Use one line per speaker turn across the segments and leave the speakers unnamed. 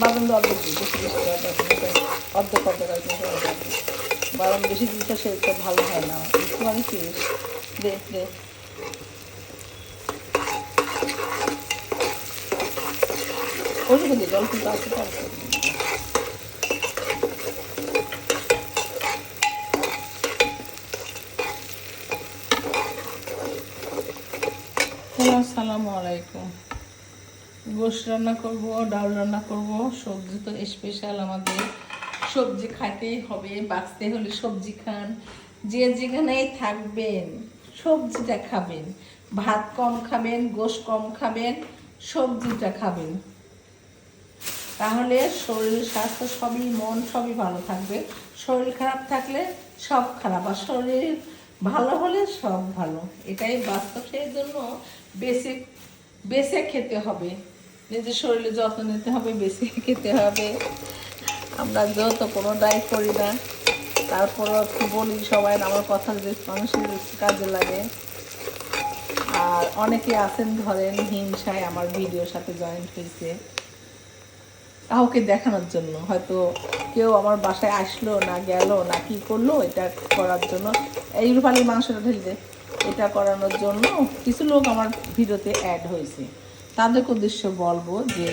বাদাম অর্ধেক বেশি। অর্ধেক অর্ধেক অর্ধেক অর্ধেক বাদাম বেশি দিতে সেটা ভালো হয় না একটু আমি কি দে দে ওইটুকু জল কিন্তু আছে তো অল্প। হ্যালো, আসসালামু আলাইকুম গোশ রান্না করব, ডাল রান্না করব, সবজি তো স্পেশাল আমাদের। সবজি খাইতেই হবে, বাঁচতে হলে সবজি খান। যে যেখানেই থাকবেন, সবজিটা খাবেন। ভাত কম খাবেন, গোশ কম খাবেন, সবজিটা খাবেন। তাহলে শরীর স্বাস্থ্য সবই, মন সবই ভালো থাকবে। শরীর খারাপ থাকলে সব খারাপ, আর শরীর ভালো হলে সব ভালো। এটাই বাস্তব, সেই জন্য বেশি বেছে খেতে হবে। নিজের শরীরে যত্ন নিতে হবে, বেশি খেতে হবে। আমরা যত কোনো ডায়েট করি না, তারপরও একটু বলি সবাই আমার কথা যে মানুষের কাজে লাগে। আর অনেকে আছেন ধরেন হিংসায় আমার ভিডিওর সাথে জয়েন্ট হয়েছে। কাউকে দেখানোর জন্য, হয়তো কেউ আমার বাসায় আসলো না গেল না কি করল, এটা করার জন্য। এই রূপালি মাংসটা ঢেলে এটা করানোর জন্য কিছু লোক আমার ভিডিওতে অ্যাড হয়েছে। তাদের উদ্দেশ্য বলব যে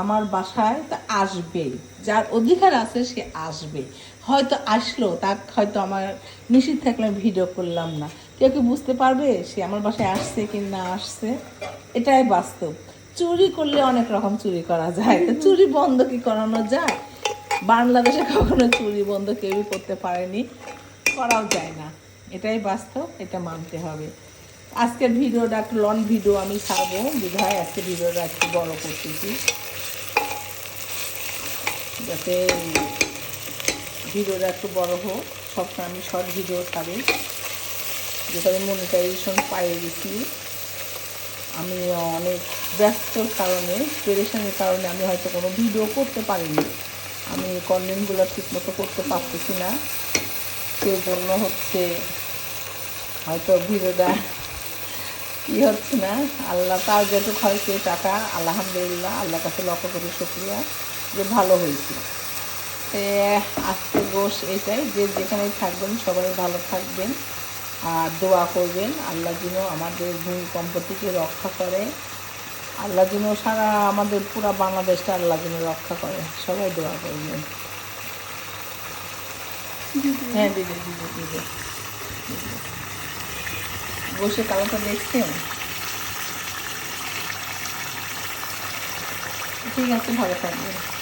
আমার বাসায় তা আসবে যার অধিকার আছে সে আসবে। হয়তো আসলো, তার হয়তো আমার নিষিদ্ধ থাকলে ভিডিও করলাম না। কেউ কি বুঝতে পারবে সে আমার বাসায় আসছে কি না আসছে? এটাই বাস্তব। চুরি করলে অনেক রকম চুরি করা যায়। চুরি বন্ধ কি করানো যায়? বাংলাদেশে কখনো চুরি বন্ধ কেউই করতে পারেনি। করাও যায় না। এটাই বাস্তব, এটা মানতে হবে। আজকের ভিডিওটা একটু লং ভিডিও আমি ছাড়বো। বিধায় আজকে ভিডিওটা একটু বড় করতেছি। যাতে ভিডিওটা একটু বড় হোক। সবসময় আমি শর্ট ভিডিও ছাড়ি। যেটা আমি মনিটাইজেশন পাইয়ে গেছি। আমি অনেক ব্যস্তর কারণে পেরেশানির কারণে আমি হয়তো কোনো ভিডিও করতে পারিনি। আমি কন্টেন্টগুলো ঠিকমতো করতে পারতেছি না। সেই জন্য হচ্ছে হয়তো ভিডিওটা কী হচ্ছে না? আল্লাহ তার যেটুক হয়েছে টাকা আলহামদুলিল্লাহ আল্লাহ কাছে লক্ষ্য করে শুক্রিয়া যে ভালো হয়েছে। আজকে গোশ এটাই যে যেখানেই থাকবেন সবাই ভালো থাকবেন আর দোয়া করবেন। আল্লাহ যেন আমাদের ভূমিকম্প থেকে রক্ষা করে। আল্লাহ যেন সারা আমাদের পুরো বাংলাদেশটা আল্লাহ যেন রক্ষা করে। সবাই দোয়া করবেন। হ্যাঁ দিদি দিদি দিদি। বসে কালোটা দেখছেন? ঠিক আছে ভালো থাকবেন।